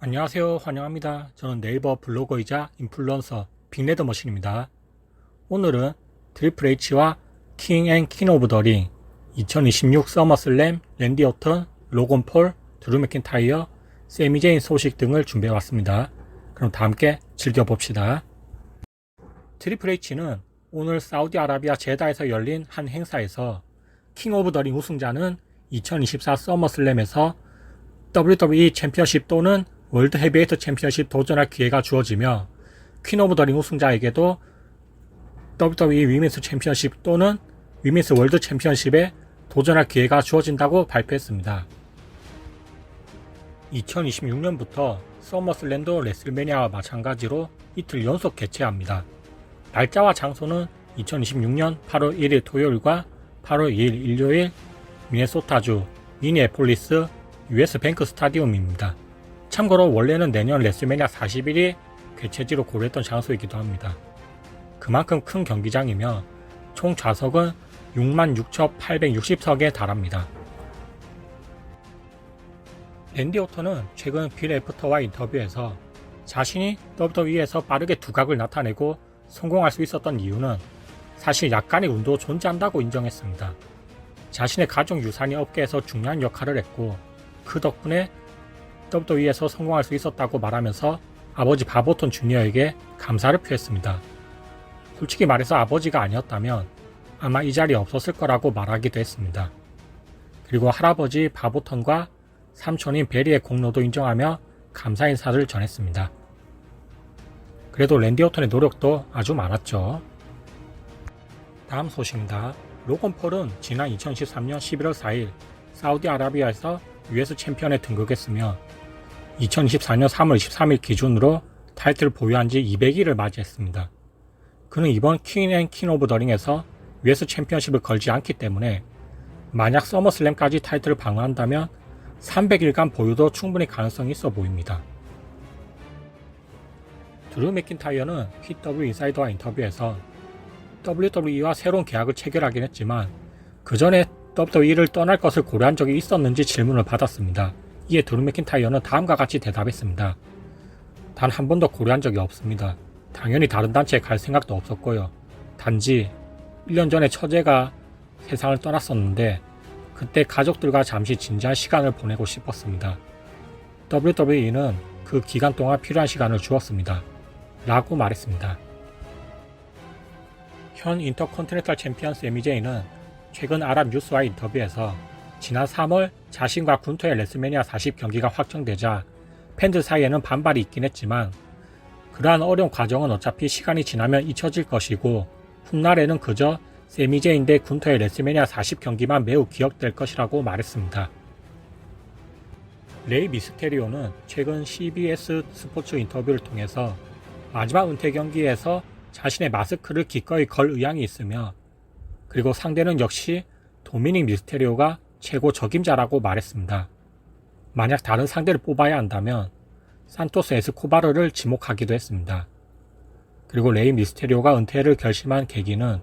안녕하세요. 환영합니다. 저는 네이버 블로거이자 인플루언서 빅레더 머신입니다. 오늘은 트리플 H와 킹앤퀸 오브 더 링 2026 서머슬램 랜디 오턴, 로건 폴, 드루 맥킨타이어, 세미 제인 소식 등을 준비해 왔습니다. 그럼 다 함께 즐겨 봅시다. 트리플 H는 오늘 사우디아라비아 제다에서 열린 한 행사에서 킹 오브 더 링 우승자는 2024 서머슬램에서 WWE 챔피언십 또는 월드 헤비웨이트 챔피언십 도전할 기회가 주어지며 퀸 오브 더 링 우승자에게도 WWE 위men스 챔피언십 또는 위men스 월드 챔피언십에 도전할 기회가 주어진다고 발표했습니다. 2026년부터 서머슬랜드 레슬매니아와 마찬가지로 이틀 연속 개최합니다. 날짜와 장소는 2026년 8월 1일 토요일과 8월 2일 일요일 미네소타주 미니애폴리스 US 뱅크 스타디움입니다. 참고로 원래는 내년 레슬매니아 40일이 개최지로 고려했던 장소이기도 합니다. 그만큼 큰 경기장이며 총 좌석은 66,860석에 달합니다. 랜디 오터는 최근 빌 애프터와 인터뷰에서 자신이 WWE에서 빠르게 두각을 나타내고 성공할 수 있었던 이유는 사실 약간의 운도 존재한다고 인정했습니다. 자신의 가족 유산이 업계에서 중요한 역할을 했고 그 덕분에 WWE에서 성공할 수 있었다고 말하면서 아버지 바보톤 주니어에게 감사를 표했습니다. 솔직히 말해서 아버지가 아니었다면 아마 이 자리에 없었을 거라고 말하기도 했습니다. 그리고 할아버지 바보톤과 삼촌인 베리의 공로도 인정하며 감사 인사를 전했습니다. 그래도 랜디 오턴의 노력도 아주 많았죠. 다음 소식입니다. 로건 폴은 지난 2013년 11월 4일 사우디아라비아에서 US 챔피언에 등극했으며 2024년 3월 23일 기준으로 타이틀을 보유한 지 200일을 맞이했습니다. 그는 이번 퀸앤퀸 오브 더링에서 US 챔피언십을 걸지 않기 때문에 만약 서머슬램까지 타이틀을 방어한다면 300일간 보유도 충분히 가능성이 있어 보입니다. 드루 맥킨타이어는 PW 인사이더와 인터뷰에서 WWE와 새로운 계약을 체결하긴 했지만 그 전에 WWE를 떠날 것을 고려한 적이 있었는지 질문을 받았습니다. 이에 드루 맥킨타이어는 다음과 같이 대답했습니다. 단 한 번도 고려한 적이 없습니다. 당연히 다른 단체에 갈 생각도 없었고요. 단지 1년 전에 처제가 세상을 떠났었는데 그때 가족들과 잠시 진지한 시간을 보내고 싶었습니다. WWE는 그 기간 동안 필요한 시간을 주었습니다. 라고 말했습니다. 현 인터컨티넨탈 챔피언 세미제이는 최근 아랍 뉴스와 인터뷰에서 지난 3월 자신과 군토의 레슬매니아 40 경기가 확정되자 팬들 사이에는 반발이 있긴 했지만 그러한 어려운 과정은 어차피 시간이 지나면 잊혀질 것이고 훗날에는 그저 세미제인 대 군토의 레슬매니아 40 경기만 매우 기억될 것이라고 말했습니다. 레이 미스테리오는 최근 CBS 스포츠 인터뷰를 통해서 마지막 은퇴 경기에서 자신의 마스크를 기꺼이 걸 의향이 있으며 그리고 상대는 역시 도미닉 미스테리오가 최고 적임자라고 말했습니다. 만약 다른 상대를 뽑아야 한다면 산토스 에스코바르를 지목하기도 했습니다. 그리고 레이 미스테리오가 은퇴를 결심한 계기는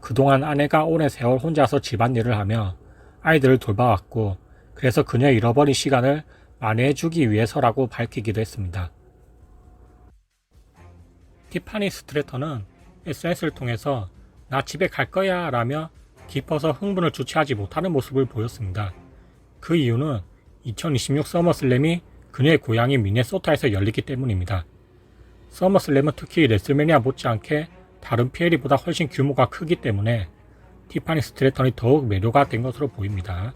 그동안 아내가 오랜 세월 혼자서 집안일을 하며 아이들을 돌봐왔고 그래서 그녀의 잃어버린 시간을 만회해주기 위해서라고 밝히기도 했습니다. 티파니 스트레터는 SNS를 통해서 나 집에 갈 거야 라며 깊어서 흥분을 주체하지 못하는 모습을 보였습니다. 그 이유는 2026 서머슬램이 그녀의 고향인 미네소타에서 열리기 때문입니다. 서머슬램은 특히 레슬매니아 못지않게 다른 PL보다 훨씬 규모가 크기 때문에 티파니 스트레턴이 더욱 매료가 된 것으로 보입니다.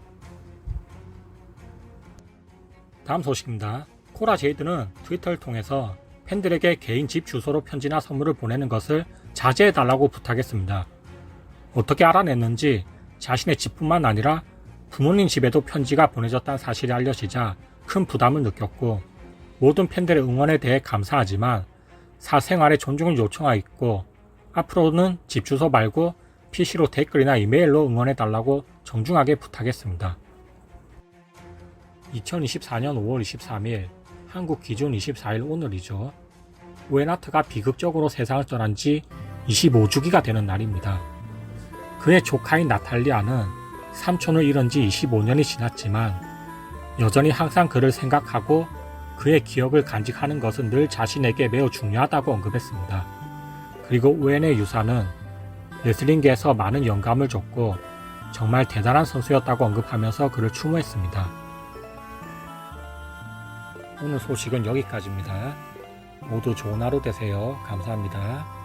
다음 소식입니다. 코라 제이드는 트위터를 통해서 팬들에게 개인 집 주소로 편지나 선물을 보내는 것을 자제해달라고 부탁했습니다. 어떻게 알아냈는지 자신의 집뿐만 아니라 부모님 집에도 편지가 보내졌다는 사실이 알려지자 큰 부담을 느꼈고 모든 팬들의 응원에 대해 감사하지만 사생활에 존중을 요청하고 앞으로는 집 주소 말고 PC로 댓글이나 이메일로 응원해달라고 정중하게 부탁했습니다. 2024년 5월 23일 한국 기준 24일 오늘이죠. 웨나트가 비극적으로 세상을 떠난 지 25주기가 되는 날입니다. 그의 조카인 나탈리아는 삼촌을 잃은 지 25년이 지났지만 여전히 항상 그를 생각하고 그의 기억을 간직하는 것은 늘 자신에게 매우 중요하다고 언급했습니다. 그리고 우엔의 유사는 레슬링계에서 많은 영감을 줬고 정말 대단한 선수였다고 언급하면서 그를 추모했습니다. 오늘 소식은 여기까지입니다. 모두 좋은 하루 되세요. 감사합니다.